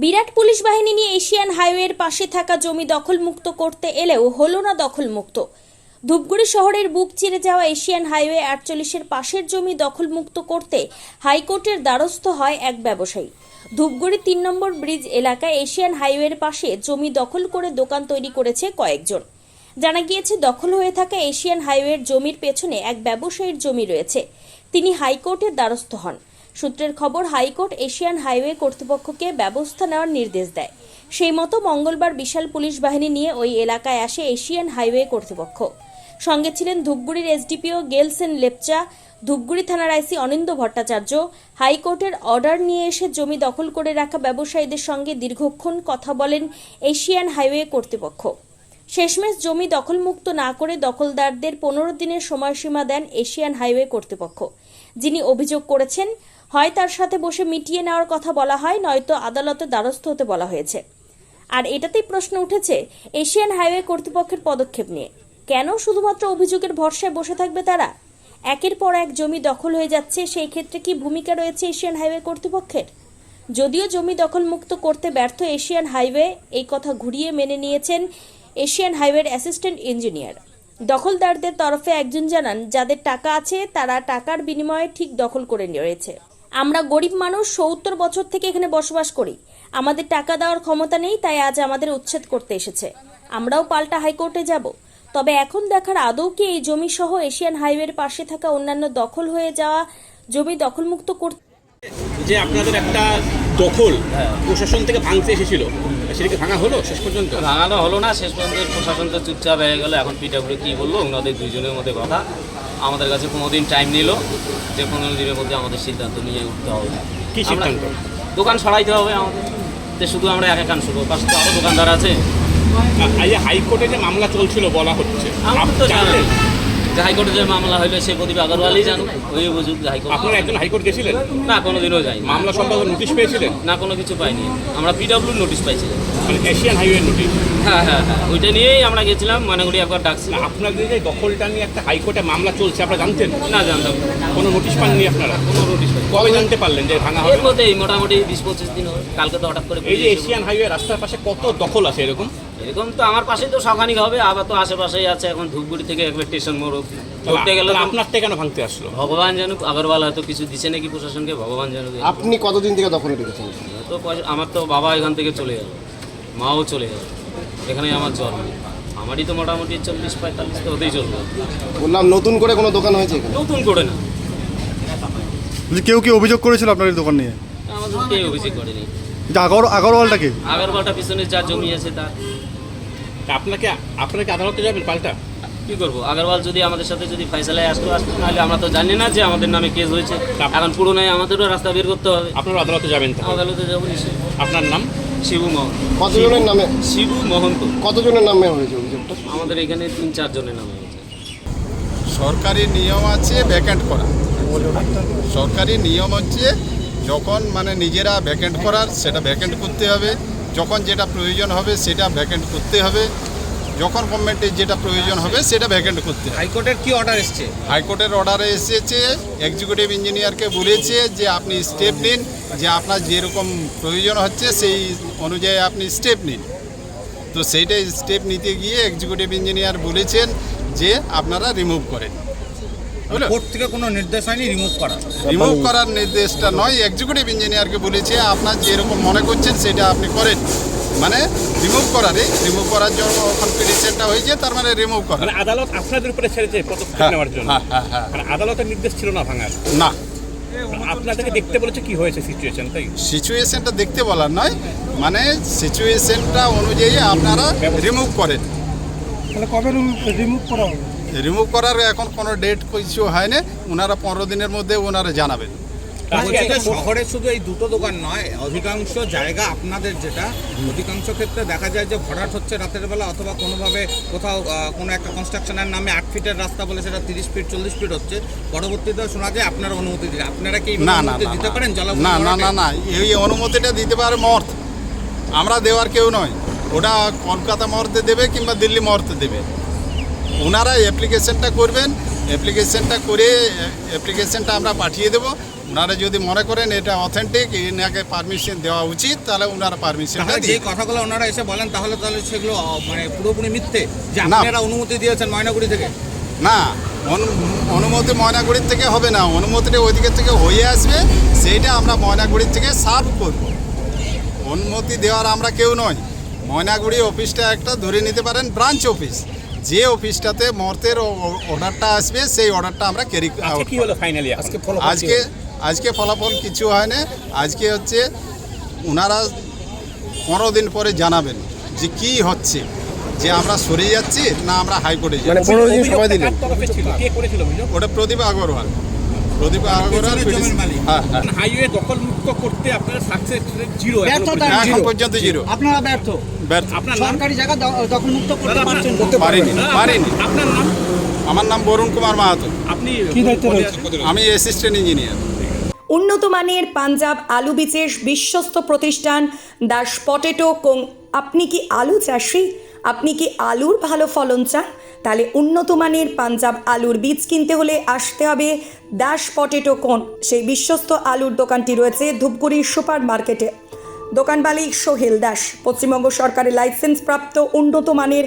বিরাট police বাহিনী নিয়ে Asian হাইওয়ের পাশে থাকা জমি দখলমুক্ত করতে এলেও হলো না দখলমুক্ত। ধূপগুড়ি শহরের বুক চিরে যাওয়া এশিয়ান হাইওয়ে আটচল্লিশের পাশের জমি দখলমুক্ত করতে হাইকোর্টের দ্বারস্থ হয় এক ব্যবসায়ী। ধূপগুড়ি তিন নম্বর ব্রিজ এলাকায় এশিয়ান হাইওয়ের পাশে জমি দখল করে দোকান তৈরি করেছে কয়েকজন। জানা গিয়েছে, দখল হয়ে থাকা এশিয়ান হাইওয়ের জমির পেছনে এক ব্যবসায়ীর জমি রয়েছে। তিনি হাইকোর্টের দ্বারস্থ হন। সূত্রের খবর, হাইকোর্ট এশিয়ান হাইওয়ে কর্তৃপক্ষকে ব্যবস্থা নেওয়ার নির্দেশ দেয়। সেই মতো মঙ্গলবার বিশাল পুলিশ বাহিনী নিয়ে ওই এলাকায় আসে এশিয়ান হাইওয়ে কর্তৃপক্ষ। সঙ্গে ছিলেন ধূপগুড়ির এসডিপিও গেলসেন লেপচা, ধূপগুড়ি থানার আইসি অনিন্দ ভট্টাচার্য। হাইকোর্টের অর্ডার নিয়ে এসে জমি দখল করে রাখা ব্যবসায়ীদের সঙ্গে দীর্ঘক্ষণ কথা বলেন এশিয়ান হাইওয়ে কর্তৃপক্ষ। শেষমেশ জমি দখলমুক্ত না করে দখলদারদের পনেরো দিনের সময়সীমা দেন এশিয়ান হাইওয়ে কর্তৃপক্ষ, যিনি অভিযোগ করেছেন হয় তার সাথে বসে মিটিয়ে নেওয়ার কথা বলা হয়, নয়তো আদালতে দ্বারস্থ হতে বলা হয়েছে। আর এটাতেই প্রশ্ন উঠেছে, এশিয়ান হাইওয়ে কর্তৃপক্ষের পদক্ষেপ নিয়ে। কেন শুধুমাত্র অভিযোগের ভরসায় বসে থাকবে তারা? একের পর এক জমি দখল হয়ে যাচ্ছে, সেই ক্ষেত্রে কি ভূমিকা রয়েছে এশিয়ান হাইওয়ে কর্তৃপক্ষের? যদিও জমি দখলমুক্ত করতে ব্যর্থ এশিয়ান হাইওয়ে, এই কথা ঘুরিয়ে মেনে নিয়েছেন এশিয়ান হাইওয়ের অ্যাসিস্ট্যান্ট ইঞ্জিনিয়ার। দখলদারদের তরফে একজন জানান, যাদের টাকা আছে, তারা টাকার বিনিময়ে ঠিক দখল করে রয়েছে আমরা গরিব মানুষ সত্তর বছর থেকে এখানে বসবাস করি। আমাদের টাকা দেওয়ার ক্ষমতা নেই তাই আজ আমাদের উচ্ছেদ করতে এসেছে। আমরাও পাল্টা হাইকোর্টে যাব। তবে এখন দেখার আদৌ কি এই জমি সহ এশিয়ান হাইওয়ের পাশে থাকা অন্যান্য দখল হয়ে যাওয়া জমি দখলমুক্ত করতে যে আপনাদের একটা দখল প্রশাসন থেকে ভাঙতে এসেছিল সেটাকে ভাঙা হলো শেষ পর্যন্ত? ভাঙানো হলো না শেষ পর্যন্ত প্রশাসন তো চুপচাপ হয়ে গেলো। এখন পিঠাপুরি কী বলল ওনাদের দুইজনের মধ্যে কথা। আমাদের কাছে কোনো দিন টাইম নিল যে পনেরো দিনের মধ্যে আমাদের সিদ্ধান্ত নিয়ে উঠতে হবে। কী আমরা- সিদ্ধান্ত? দোকান সরাইতে হবে আমাদের। যে শুধু আমরা এক একান শুরু পাশে তো আরও দোকানদার আছে। হাইকোর্টে যে মামলা চলছিল বলা হচ্ছে যে হাইকোর্টে যে মামলা হইল সে প্রদীপ আগরওয়ালই জানুক ওই বুঝুক হাইকোর্ট আপনারা একজন হাইকোর্ট গেছিলেন? না কোনোদিনও যাই মামলা সম্পর্কে নোটিশ পেয়েছিলেন? না কোনো কিছু পাইনি। আমরা পিডাব্লিউ নোটিশ পাইছিলাম। মানে এশিয়ান হাইওয়ে নোটিশ হ্যাঁ হ্যাঁ হ্যাঁ ওইটা নিয়েই আমরা গেছিলাম মনেগুড়ি একবার ডাকছি। আপনাদের যে দখলটা নিয়ে একটা হাইকোর্টে মামলা চলছে আপনারা জানতেন? না জানতাম। কোনো নোটিশ পাননি আপনারা? কোনো নোটিশ পাইনি। কবে জানতে পারলেন যে ভাঙা হবে? এর মধ্যেই মোটামুটি বিশ পঁচিশ দিন হবে কালকে তো হঠাৎ করে এই যে এশিয়ান হাইওয়ে রাস্তার পাশে কত দখল আছে এরকম? এরকম তো আমার পাশেই তো সখানিক হবে আবার তো আশেপাশেই আছে এখন ধূপগুড়ি থেকে একবার স্টেশন মোড়। ধরতে গেলে তাহলে তো আপনারটা কেন ভাঙতে আসলো? ভগবান জানুক আগরওয়াল হয়তো কিছু দিছে নাকি প্রশাসনকে ভগবান জানুক। আপনি কতদিন থেকে দখলে রেখেছেন? তো পয়সা- আমার তো বাবা এখান থেকে চলে গেল মাও চলে গেল এখানেই আমার জন্ম। আমারই তো মোটামুটি চল্লিশ পঁয়তাল্লিশ তো হতেই চলবে। বললাম নতুন করে কোনো দোকান হয়েছে এখানে? নতুন করে না। কেউ কি অভিযোগ করেছিল আপনার এই দোকান নিয়ে? আমাদের কেউ অভিযোগ করেনি। আগরওয়ালটাকে? আগরওয়ালটা পিছনে যা জমি আছে তার তা। আপনাকে আপনাকে আদালতে যাবেন পাল্টা? কি করব? আগরওয়াল যদি আমাদের সাথে যদি ফয়সালায় আসতো আসতো নাহলে আমরা তো জানি না যে আমাদের নামে কেস হয়েছে। এখন পুরোনায় আমাদেরও রাস্তা বের করতে হবে। আপনারা আদালতে যাবেন তাহলে। আদালতে যাব নিশ্চয়ই। আপনার নাম? শিবু মোহন। কতজনের নামে? শিবু মহন্ত। কতজনের নামে হয়েছে অভিযোগটা? আমাদের এখানে তিন চারজনের নামে হয়েছে। সরকারি নিয়ম আছে ভ্যাকেন্ট করা। সরকারি নিয়ম হচ্ছে যখন মানে নিজেরা ভ্যাকেন্ট করার সেটা ভ্যাকেন্ট করতে হবে। যখন যেটা প্রয়োজন হবে সেটা ভ্যাকেন্ট করতে হবে। যখন গভর্নমেন্টের যেটা প্রয়োজন হবে সেটা ভ্যাকেন্ট করতে হাইকোর্টের কি অর্ডার এসছে? হাইকোর্টের অর্ডারে এসেছে এক্সিকিউটিভ ইঞ্জিনিয়ারকে বলেছে যে আপনি স্টেপ নিন যে আপনার যেরকম প্রয়োজন হচ্ছে সেই অনুযায়ী আপনি স্টেপ নিন। তো সেইটাই স্টেপ নিতে গিয়ে এক্সিকিউটিভ ইঞ্জিনিয়ার বলেছেন যে আপনারা রিমুভ করেন। কোর্ট থেকে কোনো নির্দেশ হয়নি রিমুভ করা। রিমুভ করার নির্দেশটা নয় এক্সিকিউটিভ ইঞ্জিনিয়ারকে বলেছে আপনার যেরকম মনে করছেন সেটা আপনি করেন। মানে রিমুভ করারই রিমুভ করার জন্য ওখান পিটিশনটা হয়েছে তার মানে রিমুভ করা। মানে আদালত আপনাদের উপরে ছেড়েছে পদক্ষেপ হ্যাঁ, নেওয়ার জন্য। হ্যাঁ, হ্যাঁ, হ্যাঁ। মানে আদালতের নির্দেশ ছিল না ভাঙার। না। আপনাদেরকে দেখতে বলেছে কি হয়েছে সিচুয়েশন তাই? সিচুয়েশনটা দেখতে বলার নয় মানে সিচুয়েশনটা অনুযায়ী আপনারা রিমুভ করেন। তাহলে কবে রিমুভ করা হবে? রিমুভ করার এখন কোনো ডেট কিছু হয়নি। ওনারা পনেরো দিনের মধ্যে ওনারা জানাবেন। বলছি যে শহরে শুধু এই দুটো দোকান নয় অধিকাংশ জায়গা আপনাদের যেটা অধিকাংশ ক্ষেত্রে দেখা যায় যে ভরাট হচ্ছে রাতের বেলা অথবা কোনোভাবে কোথাও কোনো একটা কনস্ট্রাকশনের নামে আট ফিটের রাস্তা বলে সেটা তিরিশ ফিট চল্লিশ ফিট হচ্ছে। পরবর্তীতে শোনা যায় আপনার অনুমতি দিলে। আপনারা কি না না দিতে পারেন জলাভূমি না না না না। এই অনুমতিটা দিতে পারে মর্থ আমরা দেওয়ার কেউ নয়। ওটা কলকাতা মর্তে দেবে কিংবা দিল্লি মর্তে দেবে। ওনারা অ্যাপ্লিকেশনটা করবেন অ্যাপ্লিকেশনটা করে অ্যাপ্লিকেশনটা আমরা পাঠিয়ে দেবো। ওনারা যদি মনে করেন এটা অথেন্টিক এনাকে পারমিশন দেওয়া উচিত তাহলে ওনারা পারমিশন যে কথাগুলো ওনারা এসে বলেন তাহলে তাহলে সেগুলো মানে পুরোপুরি মিথ্যে। যে। আপনারা অনুমতি দিয়েছেন ময়নাগুড়ি থেকে। না অনু- অনুমতি ময়নাগুড়ির থেকে হবে না। অনুমতিটা ওইদিকে থেকে হয়ে আসবে সেইটা আমরা ময়নাগুড়ির থেকে সার্ভ করব। অনুমতি দেওয়ার আমরা কেউ নয় ময়নাগুড়ি অফিসটা একটা ধরে নিতে পারেন ব্রাঞ্চ অফিস যে অফিসটাতে মর্তের অর্ডারটা আসবে সেই অর্ডারটা আমরা ক্যারি আজকে কি হলো ফাইনালি আজকে আজকে আজকে ফলাফল কিছু হয় না আজকে হচ্ছে ওনারা পনেরো দিন পরে জানাবেন যে কি হচ্ছে যে আমরা সরে যাচ্ছি না আমরা হাইকোর্টে যাচ্ছি। মানে পনেরো দিন সময় দিলেন। ছিল। কে করেছিল অভিযোগ? ওটা প্রদীপ আগরওয়াল। প্রদীপ মালিক। হ্যাঁ হ্যাঁ। হাইওয়ে দখল মুক্ত করতে আপনারা সাকসেস জিরো এখন জিরো। পর্যন্ত জিরো আপনারা ব্যর্থ। ব্যর্থ। আপনার সরকারি জায়গা দখলমুক্ত করতে পারছেন না। পারিনি পারিনি। আপনার নাম? আমার নাম বরুণ কুমার মাহাতো। আপনি কি দায়িত্বে পদে রয়েছে? আছেন? আমি অ্যাসিস্ট্যান্ট ইঞ্জিনিয়ার উন্নত মানের পাঞ্জাব আলু বীজের বিশ্বস্ত প্রতিষ্ঠান দাস পটেটো কোং আপনি কি আলু চাষি? আপনি কি আলুর ভালো ফলন চান? তাহলে উন্নত মানের পাঞ্জাব আলুর বীজ কিনতে হলে আসতে হবে দাস পটেটো কোন? সেই বিশ্বস্ত আলুর দোকানটি রয়েছে ধূপগুড়ি সুপার মার্কেটে দোকান মালিক সোহেল দাস। পশ্চিমবঙ্গ সরকারের লাইসেন্স প্রাপ্ত উন্নত মানের